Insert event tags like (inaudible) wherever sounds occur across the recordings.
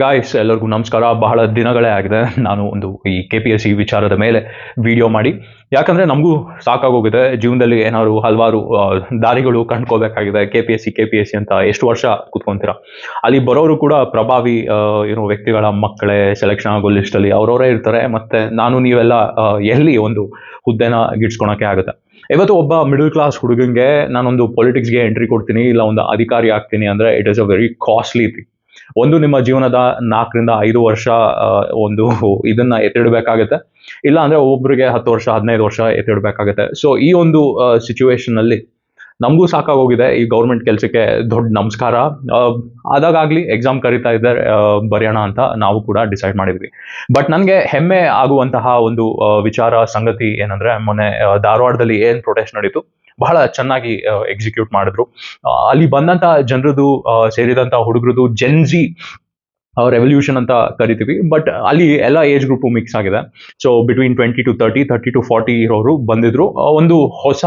Guys ಎಲ್ಲರಿಗೂ ನಮಸ್ಕಾರ. ಬಹಳ ದಿನಗಳೇ ಆಗಿದೆ. ನಾನು ಒಂದು ಈ ಕೆ ಪಿ ಸಿ ವಿಚಾರದ ಮೇಲೆ ವಿಡಿಯೋ ಮಾಡಿ. ಯಾಕಂದ್ರೆ ನಮಗೂ ಸಾಕಾಗೋಗಿದೆ. ಜೀವನದಲ್ಲಿ ಏನಾದ್ರು ಹಲವಾರು ದಾರಿಗಳು ಕಂಡ್ಕೋಬೇಕಾಗಿದೆ ಕೆ ಪಿ ಎಸ್ ಅಂತ ಎಷ್ಟು ವರ್ಷ ಕೂತ್ಕೊಂತೀರ? ಅಲ್ಲಿ ಬರೋರು ಕೂಡ ಪ್ರಭಾವಿ ಏನೋ ವ್ಯಕ್ತಿಗಳ ಮಕ್ಕಳೇ ಸೆಲೆಕ್ಷನ್ ಆಗೋ ಲಿಸ್ಟಲ್ಲಿ ಅವರವರೇ ಇರ್ತಾರೆ. ಮತ್ತೆ ನಾನು ನೀವೆಲ್ಲ ಎಲ್ಲಿ ಒಂದು ಹುದ್ದೆನ ಗಿಡ್ಸ್ಕೊಳಕ್ಕೆ ಆಗುತ್ತೆ? ಇವತ್ತು ಒಬ್ಬ ಮಿಡಲ್ ಕ್ಲಾಸ್ ಹುಡುಗಂಗೆ ನಾನೊಂದು ಪೊಲಿಟಿಕ್ಸ್ಗೆ ಎಂಟ್ರಿ ಕೊಡ್ತೀನಿ, ಇಲ್ಲ ಒಂದು ಅಧಿಕಾರಿ ಆಗ್ತೀನಿ ಅಂದ್ರೆ it is a very costly thing ಒಂದು ನಿಮ್ಮ ಜೀವನದ ನಾಲ್ಕರಿಂದ ಐದು ವರ್ಷ ಒಂದು ಇದನ್ನ ಎತ್ತಿಡಬೇಕಾಗತ್ತೆ. ಇಲ್ಲ ಅಂದ್ರೆ ಒಬ್ಬೊಬ್ಬರಿಗೆ ಹತ್ತು ವರ್ಷ, ಹದಿನೈದು ವರ್ಷ ಎತ್ತಿಡಬೇಕಾಗತ್ತೆ. ಸೊ ಈ ಒಂದು ಸಿಚುವೇಶನ್ ಅಲ್ಲಿ ನಮಗೂ ಸಾಕಾಗೋಗಿದೆ. ಈ ಗೌರ್ಮೆಂಟ್ ಕೆಲಸಕ್ಕೆ ದೊಡ್ಡ ನಮಸ್ಕಾರ. ಅದಾಗಲಿ ಎಕ್ಸಾಮ್ ಕರಿತಾ ಇದ್ದಾರೆ ಬರೆಯೋಣ ಅಂತ ನಾವು ಕೂಡ ಡಿಸೈಡ್ ಮಾಡಿದ್ವಿ. ಬಟ್ ನನಗೆ ಹೆಮ್ಮೆ ಆಗುವಂತಹ ಒಂದು ವಿಚಾರ, ಸಂಗತಿ ಏನಂದ್ರೆ ಮೊನ್ನೆ ಧಾರವಾಡದಲ್ಲಿ ಏನ್ ಪ್ರೊಟೆಸ್ಟ್ ನಡೀತು? ಬಹಳ ಚೆನ್ನಾಗಿ ಎಕ್ಸಿಕ್ಯೂಟ್ ಮಾಡಿದ್ರು. ಅಲ್ಲಿ ಬಂದಂತ ಜನರದು ಸೇರಿದಂತ ಹುಡುಗರದು ಜೆನ್ಜಿ ರೆವಲ್ಯೂಷನ್ ಅಂತ ಕರಿತೀವಿ. ಬಟ್ ಅಲ್ಲಿ ಎಲ್ಲ ಏಜ್ ಗ್ರೂಪ್ ಮಿಕ್ಸ್ ಆಗಿದೆ. So between twenty to thirty thirty to forty ಇರೋರು ಬಂದಿದ್ರು. ಒಂದು ಹೊಸ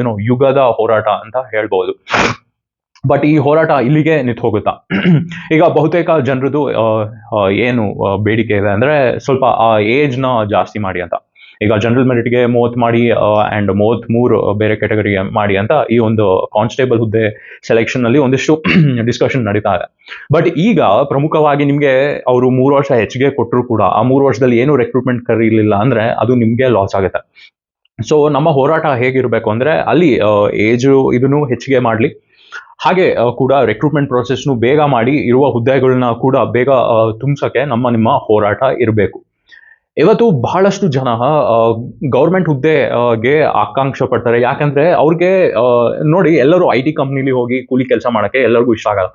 ಏನೋ ಯುಗದ ಹೋರಾಟ ಅಂತ ಹೇಳ್ಬೋದು. ಬಟ್ ಈ ಹೋರಾಟ ಇಲ್ಲಿಗೆ ನಿಂತು ಹೋಗುತ್ತಾ (clears throat) ಈಗ ಬಹುತೇಕ ಜನರದು ಏನು ಬೇಡಿಕೆ ಇದೆ ಅಂದ್ರೆ ಸ್ವಲ್ಪ ಆ ಏಜ್ನ ಜಾಸ್ತಿ ಮಾಡಿ ಅಂತ. ಈಗ ಜನರಲ್ ಮೆರಿಟ್ಗೆ ಮೂವತ್ತು ಮಾಡಿ ಆ್ಯಂಡ್ ಮೂವತ್ತ್ ಮೂರು ಬೇರೆ ಕೆಟಗರಿಗೆ ಮಾಡಿ ಅಂತ ಈ ಒಂದು ಕಾನ್ಸ್ಟೇಬಲ್ ಹುದ್ದೆ ಸೆಲೆಕ್ಷನ್ ಅಲ್ಲಿ ಒಂದಿಷ್ಟು (clears throat) ಡಿಸ್ಕಷನ್ ನಡೀತಾ ಇದೆ. ಬಟ್ ಈಗ ಪ್ರಮುಖವಾಗಿ ನಿಮಗೆ ಅವರು ಮೂರು ವರ್ಷ ಹೆಚ್ಚಿಗೆ ಕೊಟ್ಟರು ಕೂಡ, ಆ ಮೂರು ವರ್ಷದಲ್ಲಿ ಏನು ರೆಕ್ರೂಟ್ಮೆಂಟ್ ಕರೀಲಿಲ್ಲ ಅಂದ್ರೆ ಅದು ನಿಮಗೆ ಲಾಸ್ ಆಗುತ್ತೆ. ಸೊ ನಮ್ಮ ಹೋರಾಟ ಹೇಗಿರಬೇಕು ಅಂದ್ರೆ ಅಲ್ಲಿ ಏಜ್ ಇದನ್ನು ಹೆಚ್ಚಿಗೆ ಮಾಡಲಿ. ಹಾಗೆ ಕೂಡ ರೆಕ್ರೂಟ್ಮೆಂಟ್ ಪ್ರೊಸೆಸ್ನು ಬೇಗ ಮಾಡಿ ಇರುವ ಹುದ್ದೆಗಳನ್ನ ಕೂಡ ಬೇಗ ತುಂಬಿಸೋಕೆ ನಮ್ಮ, ನಿಮ್ಮ ಹೋರಾಟ ಇರಬೇಕು. ಇವತ್ತು ಬಹಳಷ್ಟು ಜನ ಗೌರ್ಮೆಂಟ್ ಹುದ್ದೆಗೆ ಆಕಾಂಕ್ಷೆ ಪಡ್ತಾರೆ. ಯಾಕಂದ್ರೆ ಅವ್ರಿಗೆ ನೋಡಿ ಎಲ್ಲರೂ ಐ ಟಿ ಕಂಪ್ನಿಲಿ ಹೋಗಿ ಕೂಲಿ ಕೆಲಸ ಮಾಡೋಕ್ಕೆ ಎಲ್ಲರಿಗೂ ಇಷ್ಟ ಆಗಲ್ಲ.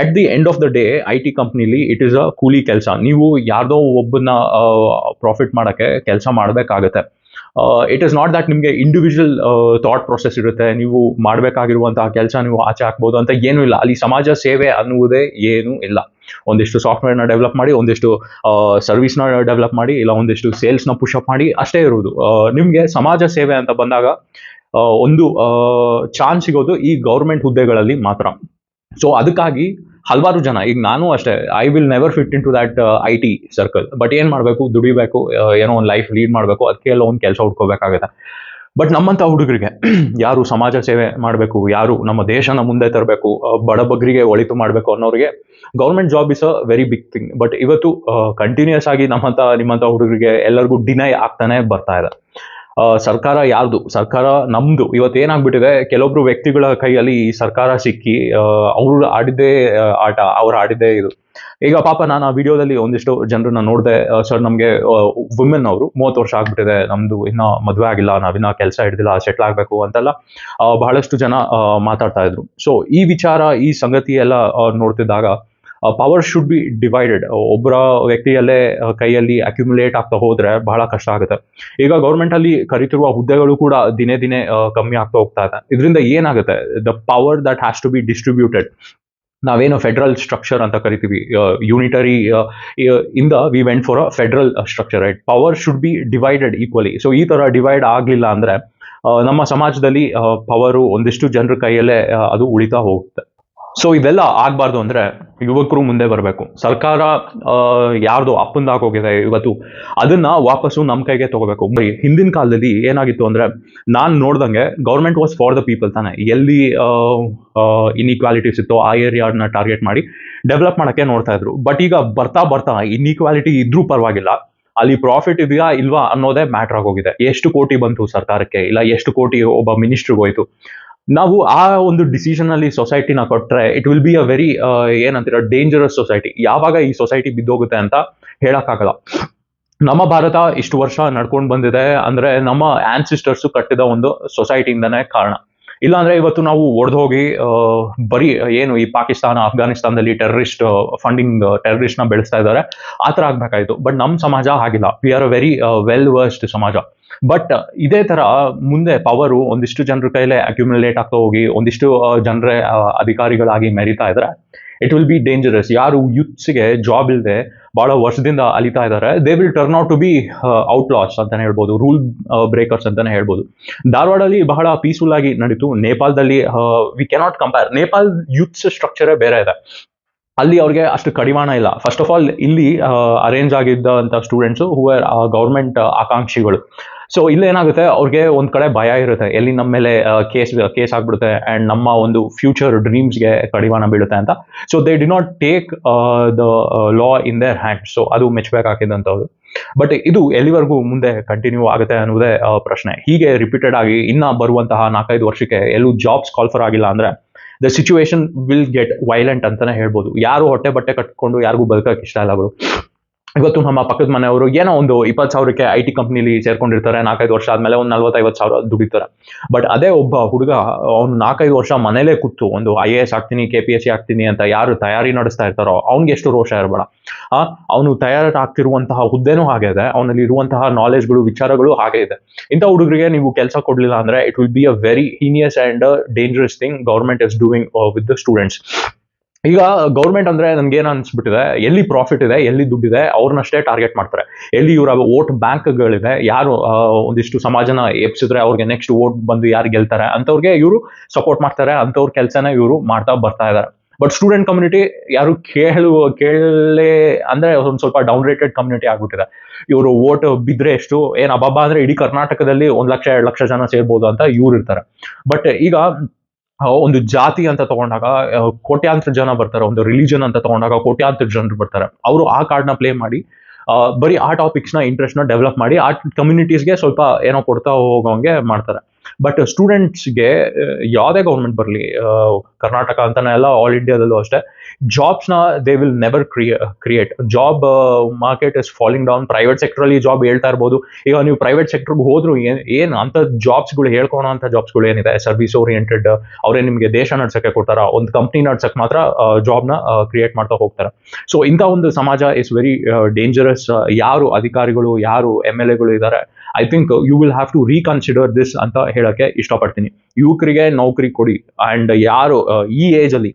At the end of the day IT T ಕಂಪ್ನಿಲಿ ಇಟ್ ಇಸ್ ಅ ಕೂಲಿ ಕೆಲಸ. ನೀವು ಯಾರ್ದೋ ಒಬ್ಬನ ಪ್ರಾಫಿಟ್ ಮಾಡೋಕ್ಕೆ ಕೆಲಸ ಮಾಡಬೇಕಾಗತ್ತೆ. ಇಟ್ ಇಸ್ ನಾಟ್ ದಟ್ ನಿಮಗೆ ಇಂಡಿವಿಜುವಲ್ ಥಾಟ್ ಪ್ರೊಸೆಸ್ ಇರುತ್ತೆ. ನೀವು ಮಾಡಬೇಕಾಗಿರುವಂತಹ ಕೆಲಸ ನೀವು ಆಚೆ ಹಾಕ್ಬೋದು ಅಂತ ಏನೂ ಇಲ್ಲ. ಅಲ್ಲಿ ಸಮಾಜ ಸೇವೆ ಅನ್ನುವುದೇ ಏನೂ ಇಲ್ಲ. ಒಂದಿಷ್ಟು ಸಾಫ್ಟ್ವೇರ್ನ ಡೆವಲಪ್ ಮಾಡಿ ಒಂದಿಷ್ಟು ಸರ್ವಿಸ್ನ ಡೆವಲಪ್ ಮಾಡಿ ಇಲ್ಲ ಒಂದಿಷ್ಟು ಸೇಲ್ಸ್ನ ಪುಷಪ್ ಮಾಡಿ ಅಷ್ಟೇ ಇರುವುದು. ನಿಮಗೆ ಸಮಾಜ ಸೇವೆ ಅಂತ ಬಂದಾಗ ಆ, ಒಂದು ಚಾನ್ಸ್ ಸಿಗೋದು ಈ ಗೌರ್ಮೆಂಟ್ ಹುದ್ದೆಗಳಲ್ಲಿ ಮಾತ್ರ. ಸೊ ಅದಕ್ಕಾಗಿ ಹಲವಾರು ಜನ, ಈಗ ನಾನು ಅಷ್ಟೇ I will never fit into that I T circle but ಏನು ಮಾಡಬೇಕು? ದುಡಿಬೇಕು ಏನೋ ಒಂದು ಲೈಫ್ ಲೀಡ್ ಮಾಡಬೇಕು ಅದಕ್ಕೆ ಎಲ್ಲ ಒಂದು ಕೆಲಸ ಹುಡ್ಕೋಬೇಕಾಗತ್ತೆ. ಬಟ್ ನಮ್ಮಂತ ಹುಡುಗರಿಗೆ, (clears throat) ಯಾರು ಸಮಾಜ ಸೇವೆ ಮಾಡಬೇಕು, ಯಾರು ನಮ್ಮ ದೇಶನ ಮುಂದೆ ತರಬೇಕು ಬಡಬಗ್ರಿಗೆ ಒಳಿತು ಮಾಡಬೇಕು ಅನ್ನೋರಿಗೆ government job is a very big thing but ಇವತ್ತು ಕಂಟಿನ್ಯೂಸ್ ಆಗಿ ನಮ್ಮಂತ ನಿಮ್ಮಂಥ ಹುಡುಗರಿಗೆ ಎಲ್ಲರಿಗೂ ಡಿನೈ ಆಗ್ತಾನೆ ಬರ್ತಾ ಇದೆ. ಸರ್ಕಾರ ಯಾರ್ದು ಸರ್ಕಾರ ನಮ್ದು. ಇವತ್ತು ಏನಾಗ್ಬಿಟ್ಟಿದೆ? ಕೆಲವೊಬ್ರು ವ್ಯಕ್ತಿಗಳ ಕೈಯಲ್ಲಿ ಈ ಸರ್ಕಾರ ಸಿಕ್ಕಿ ಅವರು ಆಡಿದ್ದೇ ಆಟ, ಅವ್ರು ಆಡಿದ್ದೇ ಇದು. ಈಗ ಪಾಪ ನಾನು ಆ ವಿಡಿಯೋದಲ್ಲಿ ಒಂದಿಷ್ಟು ಜನರನ್ನ ನೋಡಿದೆ ಸರ್ ನಮಗೆ ವುಮೆನ್ ಅವರು ಮೂವತ್ತು ವರ್ಷ ಆಗ್ಬಿಟ್ಟಿದೆ, ನಮ್ದು ಇನ್ನೂ ಮದುವೆ ಆಗಿಲ್ಲ ನಾವಿನ್ನ ಕೆಲಸ ಹಿಡಿದಿಲ್ಲ ಸೆಟ್ಲ್ ಆಗಬೇಕು ಅಂತೆಲ್ಲ ಬಹಳಷ್ಟು ಜನ ಮಾತಾಡ್ತಾ ಇದ್ರು. ಸೊ ಈ ವಿಚಾರ, ಈ ಸಂಗತಿ ಎಲ್ಲ ನೋಡ್ತಿದ್ದಾಗ ಪವರ್ ಶುಡ್ ಬಿ ಡಿವೈಡೆಡ್ ಒಬ್ಬರ ವ್ಯಕ್ತಿಯಲ್ಲೇ ಕೈಯಲ್ಲಿ ಅಕ್ಯುಮುಲೇಟ್ ಆಗ್ತಾ ಹೋದ್ರೆ ಬಹಳ ಕಷ್ಟ ಆಗುತ್ತೆ. ಈಗ ಗೌರ್ಮೆಂಟ್ ಅಲ್ಲಿ ಕರಿತಿರುವ ಹುದ್ದೆಗಳು ಕೂಡ ದಿನೇ ದಿನೇ ಕಮ್ಮಿ ಆಗ್ತಾ ಹೋಗ್ತಾ ಇದೆ. ಇದರಿಂದ ಏನಾಗುತ್ತೆ? The power that has to be distributed ನಾವೇನು ಫೆಡರಲ್ ಸ್ಟ್ರಕ್ಚರ್ ಅಂತ ಕರಿತೀವಿ. ಯೂನಿಟರಿ ಇಂದ we went for a federal structure right power should be divided equally so ಈ ತರ ಡಿವೈಡ್ ಆಗಲಿಲ್ಲ ಅಂದ್ರೆ ನಮ್ಮ ಸಮಾಜದಲ್ಲಿ ಪವರು ಒಂದಿಷ್ಟು ಜನರ ಕೈಯಲ್ಲೇ ಅದು ಉಳಿತಾ ಹೋಗುತ್ತೆ. ಸೊ ಇದೆಲ್ಲ ಆಗಬಾರ್ದು ಅಂದ್ರೆ ಯುವಕರು ಮುಂದೆ ಬರಬೇಕು. ಸರ್ಕಾರ ಯಾರ್ದು ಅಪ್ಪಂದಾಗೋಗಿದೆ ಇವತ್ತು, ಅದನ್ನ ವಾಪಸ್ಸು ನಮ್ಮ ಕೈಗೆ ತಗೋಬೇಕು. ಬರೀ ಹಿಂದಿನ ಕಾಲದಲ್ಲಿ ಏನಾಗಿತ್ತು ಅಂದ್ರೆ, ನಾನು ನೋಡ್ದಂಗೆ government was for the people ತಾನೆ. ಎಲ್ಲಿ ಇನ್ಇಕ್ವಾಲಿಟೀಸ್ ಇತ್ತು ಆ ಏರಿಯಾನ ಟಾರ್ಗೆಟ್ ಮಾಡಿ ಡೆವಲಪ್ ಮಾಡಕ್ಕೆ ನೋಡ್ತಾ ಇದ್ರು. ಬಟ್ ಈಗ ಬರ್ತಾ ಬರ್ತಾ ಇನ್ಇಕ್ವಾಲಿಟಿ ಇದ್ರೂ ಪರವಾಗಿಲ್ಲ. ಅಲ್ಲಿ ಪ್ರಾಫಿಟ್ ಇದೆಯಾ ಇಲ್ವಾ ಅನ್ನೋದೇ ಮ್ಯಾಟರ್ ಆಗೋಗಿದೆ. ಎಷ್ಟು ಕೋಟಿ ಬಂತು ಸರ್ಕಾರಕ್ಕೆ? ಇಲ್ಲ, ಎಷ್ಟು ಕೋಟಿ ಒಬ್ಬ ಮಿನಿಸ್ಟ್ರಿಗೆ ಹೋಯ್ತು? ನಾವು ಆ ಒಂದು ಡಿಸಿಷನ್ ಅಲ್ಲಿ ಸೊಸೈಟಿನ ಕೊಟ್ರೆ it will be a very ಏನಂತೀರ dangerous society ಯಾವಾಗ ಈ ಸೊಸೈಟಿ ಬಿದ್ದೋಗುತ್ತೆ ಅಂತ ಹೇಳಕ್ಕಾಗಲ್ಲ. ನಮ್ಮ ಭಾರತ ಇಷ್ಟು ವರ್ಷ ನಡ್ಕೊಂಡು ಬಂದಿದೆ, ಅಂದ್ರೆ ನಮ್ಮ ಆನ್ಸಿಸ್ಟರ್ಸ್ ಕಟ್ಟಿದ ಒಂದು ಸೊಸೈಟಿಯಿಂದನೇ ಕಾರಣ. ಇಲ್ಲಾಂದ್ರೆ ಇವತ್ತು ನಾವು ಒಡೆದು ಹೋಗಿ ಆ, ಬರೀ ಏನು ಈ ಪಾಕಿಸ್ತಾನ ಅಫ್ಘಾನಿಸ್ತಾನದಲ್ಲಿ ಟೆರರಿಸ್ಟ್ ಫಂಡಿಂಗ್ ಟೆರರಿಸ್ಟ್ನ ಬೆಳೆಸ್ತಾ ಇದ್ದಾರೆ ಆ ಥರ ಆಗ್ಬೇಕಾಯ್ತು. ಬಟ್ ನಮ್ಮ ಸಮಾಜ ಆಗಿಲ್ಲ we are a very well versed ಸಮಾಜ. ಬಟ್ ಇದೇ ತರ ಮುಂದೆ ಪವರು ಒಂದಿಷ್ಟು ಜನರ ಕೈಲೇ ಅಕ್ಯುಮುಲೇಟ್ ಆಗ್ತಾ ಹೋಗಿ ಒಂದಿಷ್ಟು ಜನರೇ ಅಧಿಕಾರಿಗಳಾಗಿ ಮೆರಿತಾ ಇದ್ರೆ ಇಟ್ ವಿಲ್ ಬಿ ಡೇಂಜರಸ್ ಯಾರು ಯೂತ್ಸ್ಗೆ ಜಾಬ್ ಇಲ್ಲದೆ ಬಹಳ ವರ್ಷದಿಂದ ಅಲಿತಾ ಇದ್ದಾರೆ. They will turn out to be outlaws ಅಂತಾನೆ ಹೇಳ್ಬೋದು. ರೂಲ್ ಬ್ರೇಕರ್ಸ್ ಅಂತಾನೆ ಹೇಳ್ಬೋದು. ಧಾರವಾಡಲ್ಲಿ ಬಹಳ ಪೀಸ್ಫುಲ್ ಆಗಿ ನಡೀತು. ನೇಪಾಳದಲ್ಲಿ we cannot compare Nepal youths ಸ್ಟ್ರಕ್ಚರೇ ಬೇರೆ ಇದೆ. ಅಲ್ಲಿ ಅವ್ರಿಗೆ ಅಷ್ಟು ಕಡಿವಾಣ ಇಲ್ಲ. ಫಸ್ಟ್ ಆಫ್ ಆಲ್ ಇಲ್ಲಿ ಅರೇಂಜ್ ಆಗಿದ್ದಂಥ ಸ್ಟೂಡೆಂಟ್ಸು ಹೂ ಆರ್ ಗೌರ್ಮೆಂಟ್ ಆಕಾಂಕ್ಷಿಗಳು. ಸೊ ಇಲ್ಲೇನಾಗುತ್ತೆ ಅವ್ರಿಗೆ ಒಂದ್ ಕಡೆ ಭಯ ಇರುತ್ತೆ. ಎಲ್ಲಿ ನಮ್ಮ ಮೇಲೆ ಕೇಸ್ ಕೇಸ್ ಆಗ್ಬಿಡುತ್ತೆ ಅಂಡ್ ನಮ್ಮ ಒಂದು ಫ್ಯೂಚರ್ ಡ್ರೀಮ್ಸ್ಗೆ ಕಡಿವಾಣ ಬೀಳುತ್ತೆ ಅಂತ. So they did not take the law in their hand so ಅದು ಮೆಚ್ಚಬೇಕಾಗಿದ್ದಂಥದ್ದು ಬಟ್ ಇದು ಎಲ್ಲಿವರೆಗೂ ಮುಂದೆ ಕಂಟಿನ್ಯೂ ಆಗುತ್ತೆ ಅನ್ನೋದೇ ಪ್ರಶ್ನೆ. ಹೀಗೆ ರಿಪೀಟೆಡ್ ಆಗಿ ಇನ್ನ ಬರುವಂತಹ ನಾಲ್ಕೈದು ವರ್ಷಕ್ಕೆ ಎಲ್ಲೂ ಜಾಬ್ಸ್ ಕಾಲ್ಫರ್ ಆಗಿಲ್ಲ ಅಂದ್ರೆ the situation will get violent ಅಂತಾನೆ ಹೇಳ್ಬೋದು. ಯಾರು ಹೊಟ್ಟೆ ಬಟ್ಟೆ ಕಟ್ಕೊಂಡು, ಯಾರಿಗೂ ಬದುಕಕ್ಕೆ ಇಷ್ಟ ಇಲ್ಲ ಅವರು ಇವತ್ತು ನಮ್ಮ ಪಕ್ಕದ ಮನೆಯವರು ಏನೋ ಒಂದು ಇಪ್ಪತ್ತು ಸಾವಿರಕ್ಕೆ ಐ ಟಿ ಕಂಪ್ನಿಲಿ ಸೇರ್ಕೊಂಡಿರ್ತಾರೆ, ನಾಲ್ಕೈದು ವರ್ಷ ಆದ್ಮೇಲೆ ಒಂದು ನಲ್ವತ್ತೈವತ್ತು ಸಾವಿರ ದುಡಿತಾರೆ. ಬಟ್ ಅದೇ ಒಬ್ಬ ಹುಡುಗ, ಅವ್ನು ನಾಲ್ಕೈದು ವರ್ಷ ಮನೇಲೇ ಕೂತು ಒಂದು ಐ ಎ ಎಸ್ ಆಗ್ತೀನಿ ಕೆ ಪಿ ಎಸ್ ಸಿ ಆಗ್ತೀನಿ ಅಂತ ಯಾರು ತಯಾರಿ ನಡೆಸ್ತಾ ಇರ್ತಾರೋ, ಅವ್ನಿಗೆ ಎಷ್ಟು ರೋಷ ಇರಬೇಡ. ಆ, ಅವನು ತಯಾರಾಗ್ತಿರುವಂತಹ ಹುದ್ದೆನೂ ಹಾಗೆ ಇದೆ, ಅವನಲ್ಲಿ ಇರುವಂತಹ ನಾಲೆಜ್ಗಳು ವಿಚಾರಗಳು ಹಾಗೆ ಇದೆ. ಇಂಥ ಹುಡುಗರಿಗೆ ನೀವು ಕೆಲಸ ಕೊಡ್ಲಿಲ್ಲ ಅಂದ್ರೆ it will be a very heinous and dangerous thing government is doing with the students ಈಗ ಗೌರ್ಮೆಂಟ್ ಅಂದ್ರೆ ನನ್ಗೆ ಏನು ಅನ್ಸ್ಬಿಟ್ಟಿದೆ, ಎಲ್ಲಿ ಪ್ರಾಫಿಟ್ ಇದೆ, ಎಲ್ಲಿ ದುಡ್ಡಿದೆ ಅವ್ರನ್ನಷ್ಟೇ ಟಾರ್ಗೆಟ್ ಮಾಡ್ತಾರೆ. ಎಲ್ಲಿ ಇವರ ವೋಟ್ ಬ್ಯಾಂಕ್ಗಳಿದೆ ಯಾರು ಒಂದಿಷ್ಟು ಸಮಾಜನ ಎಪ್ಸಿದ್ರೆ ಅವ್ರಿಗೆ ನೆಕ್ಸ್ಟ್ ಓಟ್ ಬಂದು ಯಾರು ಗೆಲ್ತಾರೆ ಅಂತವ್ರಿಗೆ ಇವರು ಸಪೋರ್ಟ್ ಮಾಡ್ತಾರೆ, ಅಂತವ್ರ ಕೆಲಸನ ಇವರು ಮಾಡ್ತಾ ಬರ್ತಾ ಇದ್ದಾರೆ ಬಟ್ ಸ್ಟೂಡೆಂಟ್ ಕಮ್ಯುನಿಟಿ ಯಾರು ಕೇಳು, ಕೇಳಲೇ ಅಂದ್ರೆ ಒಂದ್ ಸ್ವಲ್ಪ ಡೌನ್ ರೇಟೆಡ್ ಕಮ್ಯುನಿಟಿ ಆಗ್ಬಿಟ್ಟಿದೆ. ಇವರು ಓಟ್ ಬಿದ್ರೆ ಎಷ್ಟು, ಏನ್ ಅಬ್ಬಬ್ಬ ಅಂದ್ರೆ ಇಡೀ ಕರ್ನಾಟಕದಲ್ಲಿ ಒಂದ್ ಲಕ್ಷ, ಎರಡು ಲಕ್ಷ ಜನ ಸೇರ್ಬೋದು ಅಂತ ಇವ್ರು ಇರ್ತಾರೆ. ಬಟ್ ಈಗ ಒಂದು ಜಾತಿ ಅಂತ ತಗೊಂಡಾಗ ಕೋಟ್ಯಾಂತರ ಜನ ಬರ್ತಾರೆ, ಒಂದು ರಿಲಿಜನ್ ಅಂತ ತಗೊಂಡಾಗ ಕೋಟ್ಯಾಂತರ ಜನರು ಬರ್ತಾರೆ. ಅವರು ಆ ಕಾರ್ಡ್ನ ಪ್ಲೇ ಮಾಡಿ ಬರೀ ಆ ಟಾಪಿಕ್ಸ್ನ ಇಂಟ್ರೆಸ್ಟ್ನ ಡೆವಲಪ್ ಮಾಡಿ, ಆ ಕಮ್ಯುನಿಟೀಸ್ಗೆ ಸ್ವಲ್ಪ ಏನೋ ಕೊಡ್ತಾ ಹೋಗೋಂಗೆ ಮಾಡ್ತಾರೆ. ಬಟ್ ಸ್ಟೂಡೆಂಟ್ಸ್ಗೆ ಯಾವುದೇ ಗೌರ್ಮೆಂಟ್ ಬರಲಿ ಕರ್ನಾಟಕ ಅಂತಾನೆ ಅಲ್ಲ ಆಲ್ ಇಂಡಿಯಾದಲ್ಲೂ ಅಷ್ಟೇ ಜಾಬ್ಸ್ನ they will never create create job market is falling down private ಸೆಕ್ಟ್ರಲ್ಲಿ job ಹೇಳ್ತಾ ಇರ್ಬೋದು. ಈಗ ನೀವು ಪ್ರೈವೇಟ್ ಸೆಕ್ಟರ್ಗೆ ಹೋದ್ರು ಏನ್, ಏನು ಅಂತ ಜಾಬ್ಸ್ಗಳು ಹೇಳ್ಕೊಳೋ ಅಂತ ಜಾಬ್ಸ್ಗಳು ಏನಿದೆ? ಸರ್ವಿಸ್ ಓರಿಯೆಂಟೆಡ್ ಅವರೇ ನಿಮಗೆ ದೇಶ ನಡ್ಸಕ್ಕೆ ಕೊಡ್ತಾರ? ಒಂದು ಕಂಪ್ನಿ ನಡ್ಸಕ್ ಮಾತ್ರ ಜಾಬ್ನ ಕ್ರಿಯೇಟ್ ಮಾಡ್ತಾ ಹೋಗ್ತಾರೆ? ಸೊ ಇಂಥ ಒಂದು ಸಮಾಜ ಇಸ್ ವೆರಿ ಡೇಂಜರಸ್ ಯಾರು ಅಧಿಕಾರಿಗಳು, ಯಾರು ಎಂ ಎಲ್ ಎಗಳು ಇದ್ದಾರೆ I think you will have to reconsider this ಅಂತ ಹೇಳಕ್ಕೆ ಇಷ್ಟಪಡ್ತೀನಿ. ಯುವಕರಿಗೆ, ನೌಕರಿ ಕೊಡಿ. ಅಂಡ್ ಯಾರು ಈ ಏಜ್ ಅಲ್ಲಿ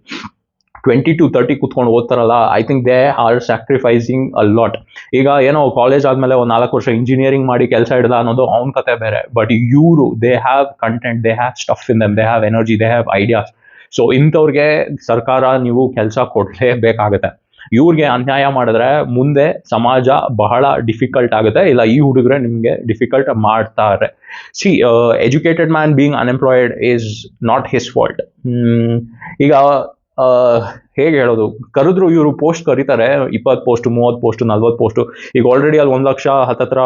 ಟ್ವೆಂಟಿ ಟು ತರ್ಟಿ ಕುತ್ಕೊಂಡು ಓದ್ತಾರಲ್ಲ I think they are sacrificing a lot ಈಗ ಏನೋ ಕಾಲೇಜ್ ಆದಮೇಲೆ ಒಂದು ನಾಲ್ಕು ವರ್ಷ ಇಂಜಿನಿಯರಿಂಗ್ ಮಾಡಿ ಕೆಲಸ ಹಿಡ್ದ ಅನ್ನೋದು ಅವ್ನ ಕತೆ ಬೇರೆ. ಬಟ್ ಇವರು they have content they have stuff in them they have energy they have ideas so ಇಂಥವ್ರಿಗೆ ಸರ್ಕಾರ ನೀವು ಕೆಲಸ ಕೊಡಲೇಬೇಕಾಗತ್ತೆ. ಇವ್ರಿಗೆ ಅನ್ಯಾಯ ಮಾಡಿದ್ರೆ ಮುಂದೆ ಸಮಾಜ ಬಹಳ ಡಿಫಿಕಲ್ಟ್ ಆಗುತ್ತೆ. ಇಲ್ಲ, ಈ ಹುಡುಗರೆ ನಿಮಗೆ ಡಿಫಿಕಲ್ಟ್ ಮಾಡ್ತಾರೆ. See educated man being unemployed is not his fault ಈಗ ಹೇಗೆ ಹೇಳೋದು? ಕರೆದ್ರು ಇವರು ಪೋಸ್ಟ್ ಕರೀತಾರೆ, ಇಪ್ಪತ್ತು ಪೋಸ್ಟ್ ಮೂವತ್ತು ಪೋಸ್ಟ್ ನಲ್ವತ್ತು ಪೋಸ್ಟ್ ಈಗ ಆಲ್ರೆಡಿ ಅಲ್ಲಿ ಒಂದು ಲಕ್ಷ ಹತ್ತತ್ರ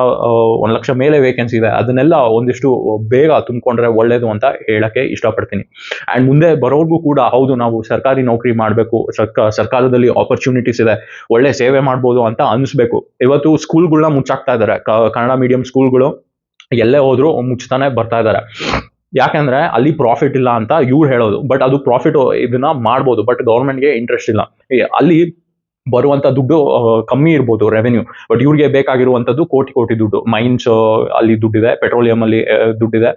ಒಂದು ಲಕ್ಷ ಮೇಲೆ ವೇಕೆನ್ಸಿ ಇದೆ. ಅದನ್ನೆಲ್ಲ ಒಂದಿಷ್ಟು ಬೇಗ ತುಂಬಿಕೊಂಡ್ರೆ ಒಳ್ಳೇದು ಅಂತ ಹೇಳಕ್ಕೆ ಇಷ್ಟಪಡ್ತೀನಿ. ಆ್ಯಂಡ್ ಮುಂದೆ ಬರೋರ್ಗೂ ಕೂಡ ಹೌದು, ನಾವು ಸರ್ಕಾರಿ ನೌಕರಿ ಮಾಡಬೇಕು, ಸರ್ಕ, ಸರ್ಕಾರದಲ್ಲಿ ಆಪರ್ಚುನಿಟೀಸ್ ಇದೆ, ಒಳ್ಳೆ ಸೇವೆ ಮಾಡ್ಬೋದು ಅಂತ ಅನಿಸ್ಬೇಕು. ಇವತ್ತು ಸ್ಕೂಲ್ಗಳನ್ನ ಮುಚ್ಚಾಕ್ತಾ ಇದ್ದಾರೆ ಕನ್ನಡ ಮೀಡಿಯಂ ಸ್ಕೂಲ್ಗಳು ಎಲ್ಲೇ ಹೋದ್ರು ಮುಚ್ತಾನೆ ಬರ್ತಾ ಇದ್ದಾರೆ ಯಾಕಂದ್ರೆ ಅಲ್ಲಿ ಪ್ರಾಫಿಟ್ ಇಲ್ಲ ಅಂತ ಇವ್ರು ಹೇಳೋದು. ಬಟ್ ಅದು ಪ್ರಾಫಿಟ್ ಇದನ್ನ ಮಾಡ್ಬೋದು. ಬಟ್ ಗೌರ್ಮೆಂಟ್ಗೆ ಇಂಟ್ರೆಸ್ಟ್ ಇಲ್ಲ. ಅಲ್ಲಿ ಬರುವಂತ ದುಡ್ಡು ಕಮ್ಮಿ ಇರ್ಬೋದು ರೆವೆನ್ಯೂ ಬಟ್ ಇವ್ರಿಗೆ ಬೇಕಾಗಿರುವಂತದ್ದು ಕೋಟಿ ಕೋಟಿ ದುಡ್ಡು. ಮೈನ್ಸ್ ಅಲ್ಲಿ ದುಡ್ಡಿದೆ ಪೆಟ್ರೋಲಿಯಂ ಅಲ್ಲಿ ದುಡ್ಡಿದೆ.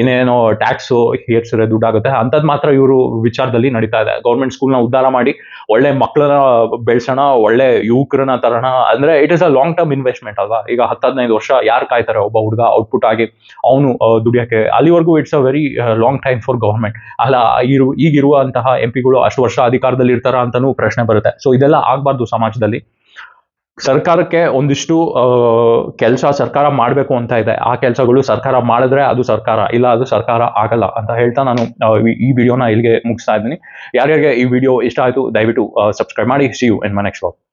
ಇನ್ನೇನೋ ಟ್ಯಾಕ್ಸ್ ಏರ್ಸಿದ್ರೆ ದುಡ್ಡಾಗುತ್ತೆ ಅಂಥದ್ದು ಮಾತ್ರ ಇವರು ವಿಚಾರದಲ್ಲಿ ನಡೀತಾ ಇದೆ. ಗೌರ್ಮೆಂಟ್ ಸ್ಕೂಲ್ನ ಉದ್ಧಾರ ಮಾಡಿ ಒಳ್ಳೆ ಮಕ್ಕಳನ್ನ ಬೆಳೆಸೋಣ, ಒಳ್ಳೆ ಯುವಕರನ್ನ ತರೋಣ. ಅಂದ್ರೆ it is a long term investment ಅಲ್ವಾ? ಈಗ ಹತ್ತು ಹದಿನೈದು ವರ್ಷ ಯಾರು ಕಾಯ್ತಾರೆ ಒಬ್ಬ ಹುಡುಗ ಔಟ್ಪುಟ್ ಆಗಿ ಅವನು ದುಡಿಯೋಕ್ಕೆ? ಅಲ್ಲಿವರೆಗೂ it's a very long time for government ಅಲ್ಲ, ಇರು, ಈಗಿರುವಂತಹ ಎಂ ಪಿಗಳು ಅಷ್ಟು ವರ್ಷ ಅಧಿಕಾರದಲ್ಲಿ ಇರ್ತಾರ ಅಂತಾನೂ ಪ್ರಶ್ನೆ ಬರುತ್ತೆ. ಸೊ ಇದೆಲ್ಲ ಆಗಬಾರ್ದು ಸಮಾಜದಲ್ಲಿ. ಸರ್ಕಾರಕ್ಕೆ ಒಂದಿಷ್ಟು ಕೆಲಸ ಸರ್ಕಾರ ಮಾಡಬೇಕು ಅಂತ ಇದೆ. ಆ ಕೆಲಸಗಳು ಸರ್ಕಾರ ಮಾಡಿದ್ರೆ ಅದು ಸರ್ಕಾರ, ಇಲ್ಲ ಅದು ಸರ್ಕಾರ ಆಗಲ್ಲ ಅಂತ ಹೇಳ್ತಾ ನಾನು ಈ- ವಿಡಿಯೋನ ಇಲ್ಲಿಗೆ ಮುಗಿಸ್ತಾ ಇದ್ದೀನಿ. ಯಾರ್ಯಾರಿಗೆ ಈ ವಿಡಿಯೋ ಇಷ್ಟ ಆಯಿತು ದಯವಿಟ್ಟು ಸಬ್ಸ್ಕ್ರೈಬ್ ಮಾಡಿ. See you in my next